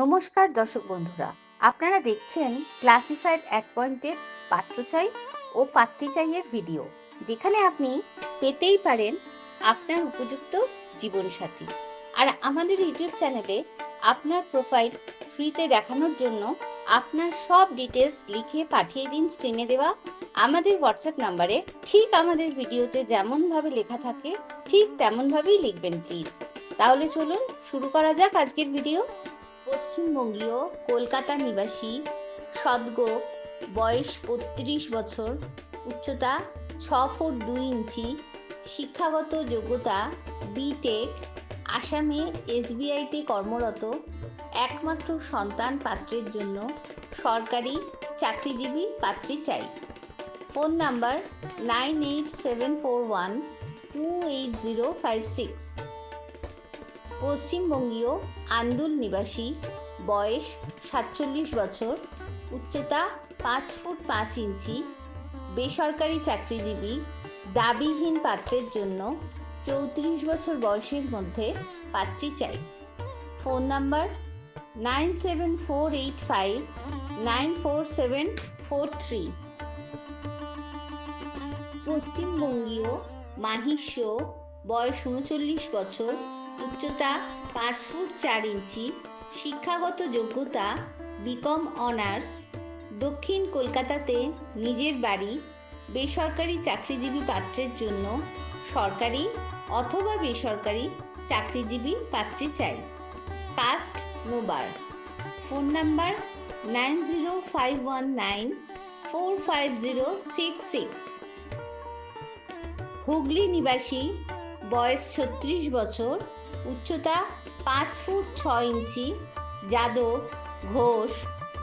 নমস্কার দর্শক বন্ধুরা, আপনারা দেখছেন ক্লাসিফাইড অ্যাপয়েন্টেড পাত্র চাই ও পাত্রী চাইয়ের ভিডিও যেখানে আপনি পেতেই পারেন আপনার উপযুক্ত জীবনসাথী। আর আমাদের ইউটিউব চ্যানেলে আপনার প্রোফাইল ফ্রিতে দেখানোর জন্য আপনার সব ডিটেলস লিখে পাঠিয়ে দিন স্ক্রিনে দেওয়া। আমাদের হোয়াটসঅ্যাপ নাম্বারে ঠিক আমাদের ভিডিওতে যেমনভাবে লেখা থাকে, ঠিক তেমনভাবেই লিখবেন প্লিজ তাহলে চলুন শুরু করা যাক আজকের ভিডিও পশ্চিমবঙ্গীয় কলকাতা নিবাসী সদ্য বয়স বত্রিশ বছর, উচ্চতা ছ ফুট দুই ইঞ্চি, শিক্ষাগত যোগ্যতা বিটেক আসামে এসবিআইতে কর্মরত, একমাত্র সন্তান পাত্রের জন্য সরকারি চাকরিজীবী পাত্রী চাই। Phone number nine eight seven four one two eight zero five six. পশ্চিমবঙ্গীয় Andul নিবাসী, বয়স সাতচল্লিশ বছর, উচ্চতা পাঁচ ফুট পাঁচ ইঞ্চি, বেসরকারি চাকরিজীবী, দাবিহীন পাত্রের জন্য চৌত্রিশ বছর বয়সের মধ্যে পাত্রী চাই। Phone number nine seven four eight five nine four seven four three. পশ্চিমবঙ্গীয় মাহিষ্য বয়স উনচল্লিশ বছর, উচ্চতা পাঁচ ফুট চার ইঞ্চি, শিক্ষাগত যোগ্যতা বিকম অনার্স দক্ষিণ কলকাতাতে নিজের বাড়ি, বেসরকারি চাকরিজীবী পাত্রের জন্য সরকারি অথবা বেসরকারি চাকরিজীবী পাত্রী চাই। Caste no bar phone number nine zero five one nine four five zero six six Hooghly নিবাসী বয়স ছত্রিশ বছর, উচ্চতা পাঁচ ফুট ছ ইঞ্চি, Yadav Ghosh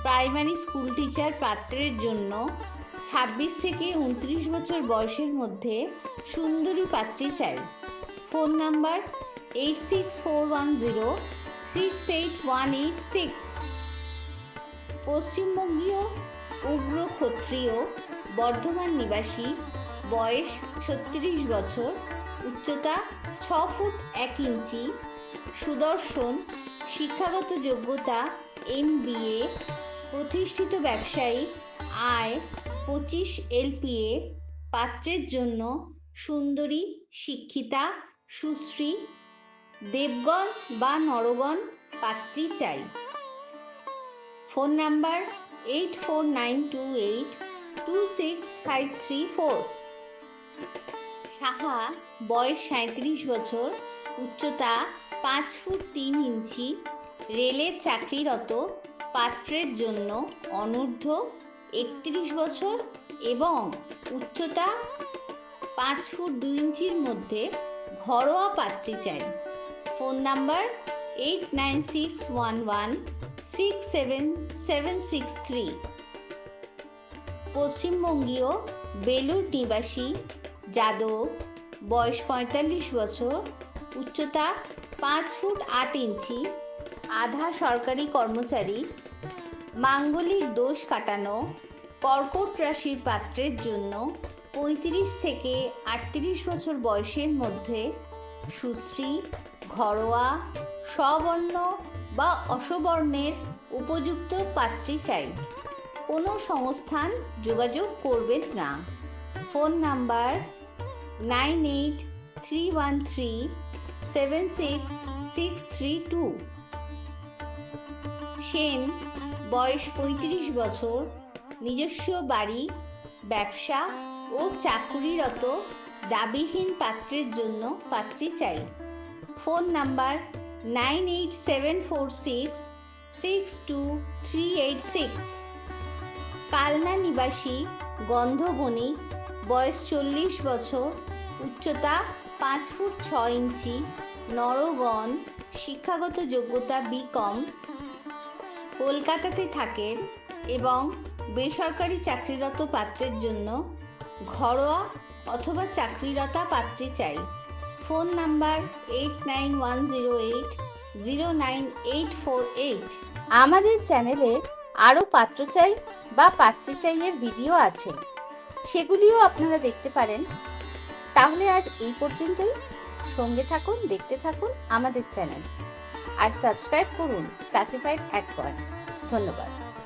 primary school teacher পাত্রের জন্য ছাব্বিশ থেকে উনত্রিশ বছর বয়সের মধ্যে সুন্দরী পাত্রী চাই। Phone number eight six four one zero six eight one eight six. পশ্চিমবঙ্গীয় উগ্র ক্ষত্রিয় বর্ধমান নিবাসী, বয়স ছত্রিশ বছর উচ্চতা ছ ফুট এক ইঞ্চি, সুদর্শন, শিক্ষাগত যোগ্যতা এম প্রতিষ্ঠিত ব্যবসায়ী, আয়, পঁচিশ এলপিএ, পাত্রের জন্য সুন্দরী, শিক্ষিতা, সুশ্রী, দেবগণ বা নরগণ পাত্রী চাই। Phone number eight four nine two eight two six five three four. Saha বয়স সাঁত্রিশ বছর, উচ্চতা পাঁচ ফুট তিন ইঞ্চি রেলের চাকরিরত, পাত্রের জন্য অনূর্ধ্ব একত্রিশ বছর এবং উচ্চতা পাঁচ ফুট দুই ইঞ্চির মধ্যে ঘরোয়া পাত্রী চাই। Phone number eight nine six one one six seven seven six three. পশ্চিমবঙ্গীয় Belur নিবাসী যাদব, বয়স পঁয়তাল্লিশ বছর, উচ্চতা পাঁচ ফুট আট ইঞ্চি, আধা সরকারি কর্মচারী, মাঙ্গলিক দোষ কাটানো, কর্কট রাশির পাত্রের জন্য পঁয়ত্রিশ থেকে আটত্রিশ বছর বয়সের মধ্যে সুশ্রী, ঘরোয়া স্ববর্ণ বা অসবর্ণের উপযুক্ত পাত্রী চাই। কোনো সংস্থান যোগাযোগ করবেন না। Phone number nine eight three one three seven six six three two. Sen বয়স পঁয়ত্রিশ বছর, নিজস্ব বাড়ি, ব্যবসা ও চাকুরিরত দাবিহীন পাত্রের জন্য পাত্রী চাই। Phone number nine eight seven four six six two three eight six. Kalna নিবাসী গন্ধবণিক বয়স চল্লিশ বছর উচ্চতা পাঁচ ফুট ছ ইঞ্চি নরগণ শিক্ষাগত যোগ্যতা বিকম কলকাতাতে থাকেন এবং বেসরকারি চাকরিরত পাত্রের জন্য ঘরোয়া অথবা চাকরিরতা পাত্রী চাই। Phone number eight nine one zero eight zero nine eight four eight. আমাদের চ্যানেলে আরও পাত্র চাই বা পাত্রী চাইয়ের ভিডিও আছে। সেগুলিও আপনারা দেখতে পারেন। তাহলে আজ এই পর্যন্তই। সঙ্গে থাকুন, দেখতে থাকুন আমাদের চ্যানেল। আর সাবস্ক্রাইব করুন ক্লাসিফাইড অ্যাট পয়েন্ট ধন্যবাদ।